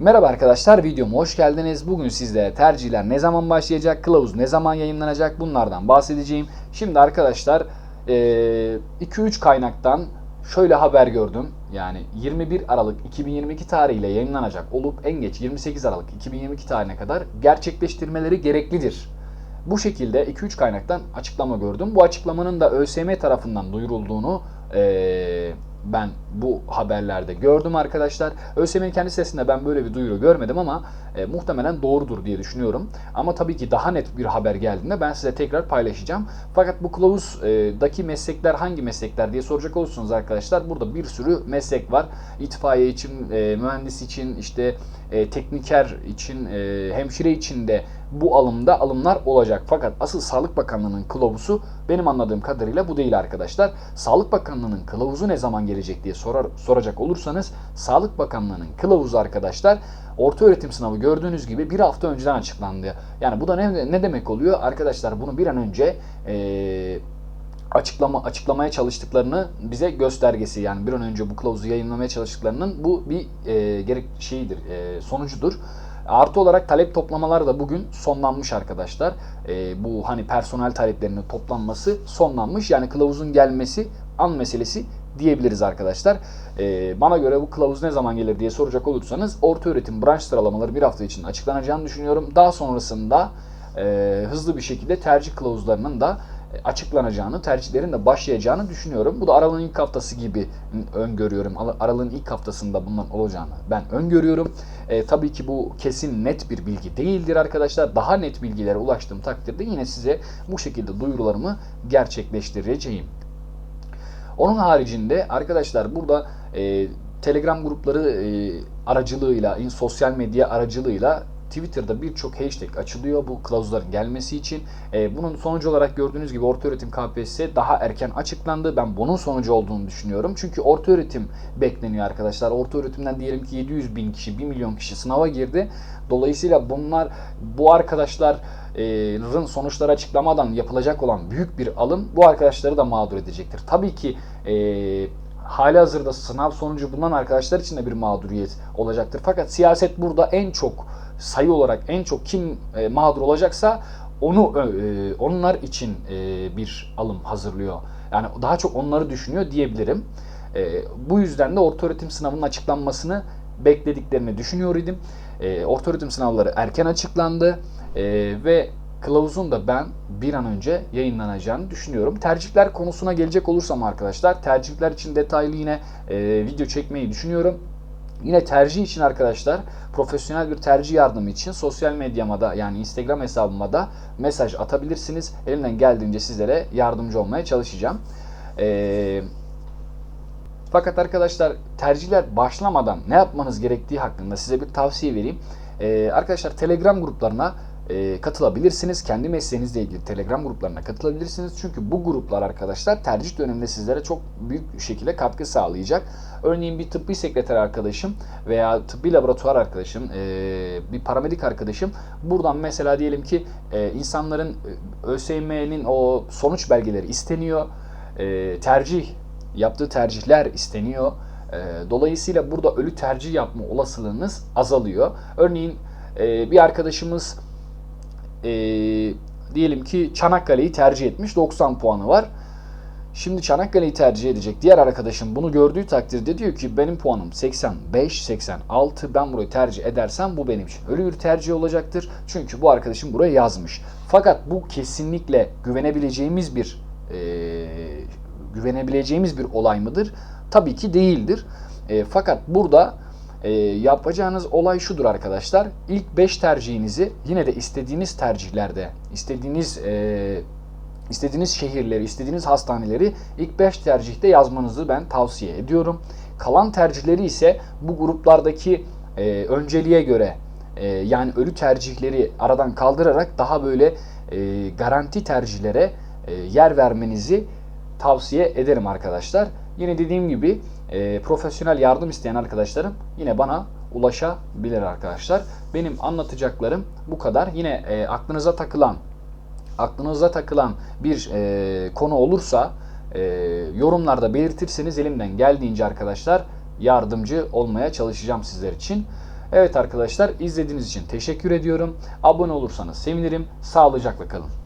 Merhaba arkadaşlar videoma hoş geldiniz. Bugün sizlere tercihler ne zaman başlayacak, kılavuz ne zaman yayınlanacak bunlardan bahsedeceğim. Şimdi arkadaşlar 2-3 kaynaktan şöyle haber gördüm. Yani 21 Aralık 2022 tarihiyle yayınlanacak olup en geç 28 Aralık 2022 tarihine kadar gerçekleştirmeleri gereklidir. Bu şekilde 2-3 kaynaktan açıklama gördüm. Bu açıklamanın da ÖSYM tarafından duyurulduğunu eee ben bu haberlerde gördüm arkadaşlar. ÖSYM'nin kendi sitesinde ben böyle bir duyuru görmedim ama e, muhtemelen doğrudur diye düşünüyorum. Ama tabii ki daha net bir haber geldiğinde ben size tekrar paylaşacağım. Fakat bu kılavuzdaki meslekler hangi meslekler diye soracak olursunuz arkadaşlar. Burada bir sürü meslek var. İtfaiye için, e, mühendis için, işte e, tekniker için, e, hemşire için de bu alımda alımlar olacak. Fakat asıl Sağlık Bakanlığı'nın kılavuzu benim anladığım kadarıyla bu değil arkadaşlar. Sağlık Bakanlığı'nın kılavuzu ne zaman gelecek diye sorar, soracak olursanız Sağlık Bakanlığı'nın kılavuzu arkadaşlar orta öğretim sınavı gördüğünüz gibi bir hafta önceden açıklandı. Yani bu da ne, ne demek oluyor? Arkadaşlar bunu bir an önce eee açıklama açıklamaya çalıştıklarını bize göstergesi yani bir an önce bu kılavuzu yayınlamaya çalıştıklarının bu bir e, gerek şeyidir e, sonucudur. Artı olarak talep toplamalar da bugün sonlanmış arkadaşlar. E, bu hani personel taleplerinin toplanması sonlanmış. Yani kılavuzun gelmesi an meselesi diyebiliriz arkadaşlar. E, bana göre bu kılavuz ne zaman gelir diye soracak olursanız orta öğretim branş sıralamaları bir hafta için açıklanacağını düşünüyorum. Daha sonrasında e, hızlı bir şekilde tercih kılavuzlarının da açıklanacağını, tercihlerin de başlayacağını düşünüyorum. Bu da aralığın ilk haftası gibi öngörüyorum. Aralığın ilk haftasında bundan olacağını ben öngörüyorum. E, tabii ki bu kesin net bir bilgi değildir arkadaşlar. Daha net bilgilere ulaştığım takdirde yine size bu şekilde duyurularımı gerçekleştireceğim. Onun haricinde arkadaşlar burada e, Telegram grupları e, aracılığıyla, sosyal medya aracılığıyla Twitter'da birçok hashtag açılıyor bu kılavuzların gelmesi için. E, bunun sonucu olarak gördüğünüz gibi ortaöğretim KPSS daha erken açıklandı. Ben bunun sonucu olduğunu düşünüyorum. Çünkü ortaöğretim bekleniyor arkadaşlar. Ortaöğretimden diyelim ki 700 bin kişi, 1 milyon kişi sınava girdi. Dolayısıyla bunlar bu arkadaşların sonuçları açıklamadan yapılacak olan büyük bir alım bu arkadaşları da mağdur edecektir. Tabii ki e, hali hazırda sınav sonucu bulunan arkadaşlar için de bir mağduriyet olacaktır. Fakat siyaset burada en çok sayı olarak en çok kim e, mağdur olacaksa onu e, onlar için e, bir alım hazırlıyor. Yani daha çok onları düşünüyor diyebilirim. E, bu yüzden de orta öğretim sınavının açıklanmasını beklediklerini düşünüyor idim. E, orta öğretim sınavları erken açıklandı e, ve kılavuzun da ben bir an önce yayınlanacağını düşünüyorum. Tercihler konusuna gelecek olursam arkadaşlar tercihler için detaylı yine e, video çekmeyi düşünüyorum. Yine tercih için arkadaşlar profesyonel bir tercih yardımı için sosyal medyama da yani Instagram hesabıma da mesaj atabilirsiniz. Elimden geldiğince sizlere yardımcı olmaya çalışacağım. Ee, fakat arkadaşlar tercihler başlamadan ne yapmanız gerektiği hakkında size bir tavsiye vereyim. Ee, arkadaşlar Telegram gruplarına e, katılabilirsiniz. Kendi mesleğinizle ilgili Telegram gruplarına katılabilirsiniz. Çünkü bu gruplar arkadaşlar tercih döneminde sizlere çok büyük şekilde katkı sağlayacak. Örneğin bir tıbbi sekreter arkadaşım veya tıbbi laboratuvar arkadaşım, e, bir paramedik arkadaşım buradan mesela diyelim ki e, insanların ÖSYM'nin o sonuç belgeleri isteniyor. E, tercih, yaptığı tercihler isteniyor. E, dolayısıyla burada ölü tercih yapma olasılığınız azalıyor. Örneğin e, bir arkadaşımız e, diyelim ki Çanakkale'yi tercih etmiş 90 puanı var. Şimdi Çanakkale'yi tercih edecek diğer arkadaşım bunu gördüğü takdirde diyor ki benim puanım 85, 86 ben burayı tercih edersem bu benim için ölü bir tercih olacaktır. Çünkü bu arkadaşım buraya yazmış. Fakat bu kesinlikle güvenebileceğimiz bir e, güvenebileceğimiz bir olay mıdır? Tabii ki değildir. E, fakat burada e, yapacağınız olay şudur arkadaşlar. İlk 5 tercihinizi yine de istediğiniz tercihlerde, istediğiniz e, istediğiniz şehirleri, istediğiniz hastaneleri ilk 5 tercihte yazmanızı ben tavsiye ediyorum. Kalan tercihleri ise bu gruplardaki e, önceliğe göre e, yani ölü tercihleri aradan kaldırarak daha böyle e, garanti tercihlere e, yer vermenizi tavsiye ederim arkadaşlar. Yine dediğim gibi e, profesyonel yardım isteyen arkadaşlarım yine bana ulaşabilir arkadaşlar. Benim anlatacaklarım bu kadar. Yine e, aklınıza takılan aklınıza takılan bir e, konu olursa e, yorumlarda belirtirseniz elimden geldiğince arkadaşlar yardımcı olmaya çalışacağım sizler için. Evet arkadaşlar izlediğiniz için teşekkür ediyorum. Abone olursanız sevinirim. Sağlıcakla kalın.